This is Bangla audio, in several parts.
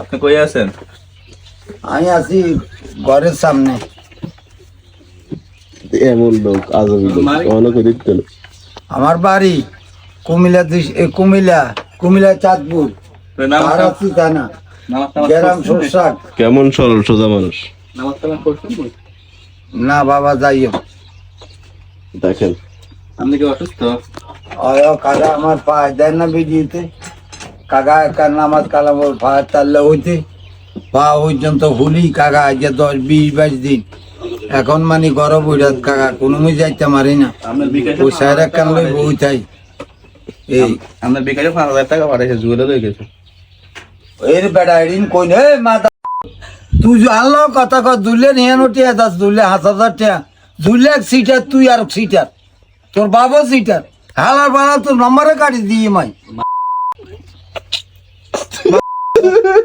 আপনি কই আছেন? আমি আছি ঘরের সামনে। এমন লোক আজবি লোক অনেক দিতে আমার বাড়ি কুমিল্লা কুমিল্লা কুমিল্লা চাঁদপুর। থানা গ্রাম পড়ছেন? কেমন সরল সোজা মানুষ? না বাবা যাইও। দেখেন। আপনি কি অসুস্থ? আমার পায়ে দেয় না ভিডিওতে। কাকা একা নামাজ কালাম পায়ে তাল্লে হইতে পা পর্যন্ত হুলি কাকা যে দশ বিশ বাইশ দিন। এখন মানে গরম বইরাত কাকা কোনো মুই যাইতে মারি না। ওই সাইড কান লই বই তাই এই। আপনার বিকাশে পাঁচ হাজার টাকা পাঠাইছে জুয়েলে লয়ে গেছে। এর বেড়া এদিন কই হে মাতা তুই আনলো কথা কর দুলে নিয়ে নোটিয়া দাস দুলে হাত হাজার টিয়া। দুলে এক সিটার তুই আর সিটার। তোর বাবা সিটার। হালার বালা তোর নম্বরে কাটি দিয়ে মাই সিটার হমদু থমদিরা হ্যাঁ আমি কই না তুই মিছে কথা কর। এই জেলা বন্ধু ইজ্জা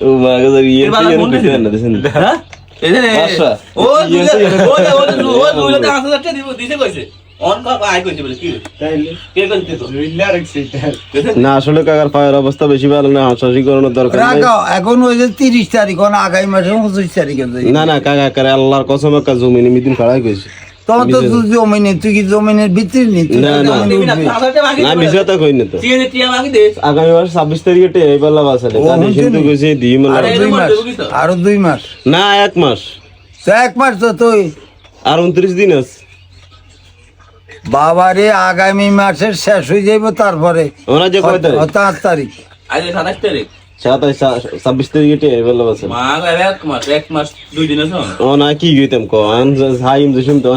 না হয়ে গেছে ও আসলে কাকার পায়ের অবস্থা বেশি ভালো না হাসাহাসি করানোর দরকার এখন ওই যে তিরিশ তারিখ আগামী মাসে পঁচিশ তারিখে না না কাকা আল্লাহর কসম একটা জমি মিদিন খাড়াই কইছে তোমার তো তুই কি জমিনের ভিতরে নি তুই না, না। না মিশা তো কই না তো। আগামী মাস ছাব্বিশ তারিখে পাল্লা? কিন্তু কইছে দুই মাস। আরও দুই মাস। না এক মাস। এক মাস তো তুই। আর উনত্রিশ দিন আছে। বাবারে আগামী মাসের শেষ হয়ে যাইব তারপরে। ওনা যে কয় তারিখ? তারিখ। সাতাশ ছাব্বিশ তারিখে ও না কি যে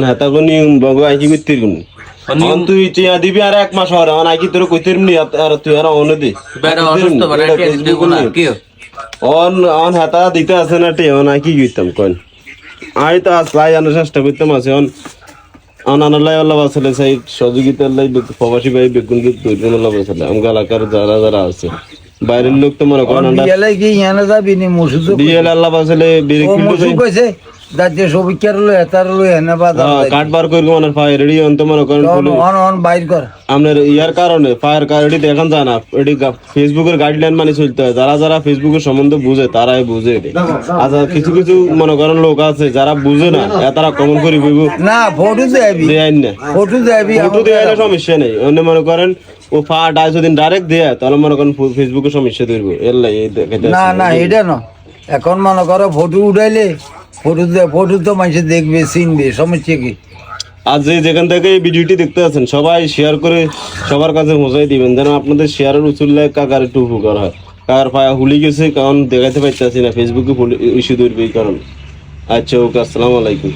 হেতা কোনি বগ আই কি কইতির কোন অন তুই চিয়া দিবি আর এক মাস হরে অন আই কি তোর কইতির নি? আর তুই আর অন দি। অন অন হেতা দিতে আছে না টে অন আই কি কোন আই তো আসলাই চেষ্টা করতাম আছে অন আনালাই আল্লাহ সেই সহযোগিতার প্রবাসী ভাই বেগুন আল্লাহ এলাকার যারা যারা আছে। বাইরের লোক তো মনে করেন বিয়ালে কি ইয়ানে যাবি নি মসুদ ডিএল আল্লাহ বাসলে ও কিলো কইছে সবিকার লই হেতার লই হেনে বাদা কাট বার করে মনে ফায়ার রেডি মনে করেন পুলিশ- অন অন বাইর কর। আপনার ইয়ার কারণে ফায়ার কারণে দেখান যায় না। ফেসবুকের গাইডলাইন মানে চলতে হয়। যারা যারা ফেসবুকের সম্বন্ধে বুঝে তারাই বুঝে আচ্ছা কিছু কিছু মনে করেন লোক আছে যারা বুঝে না তারা কমন করে বুঝব? না ফটো দেবি দেয় না। ফটো দেবি ফটো সমস্যা নেই। অন্য মনে করেন ও ফা ডাই যদি ডাইরেক্ট দেয় তাহলে মনে করেন ফেসবুকে সমস্যা ধরবো। এর লাই না না এটা না। এখন মনে করো ফটো উঠাইলে ফটো ফটো তো মানুষ দেখবে, চিনবে, সমস্যা কি? আর যে যেখান থেকে এই ভিডিওটি দেখতে আছেন, সবাই শেয়ার করে সবার কাছে পৌঁছাই দিবেন, যেন আপনাদের শেয়ারের উচুল্লায় কাকার একটু উপকার হয়। কাকার পায়া হুলি গেছে, কারণ দেখাতে পারতেছি না ফেসবুকে ইস্যু ধরবে এই কারণ। আচ্ছা ওকে, আসসালামু আলাইকুম।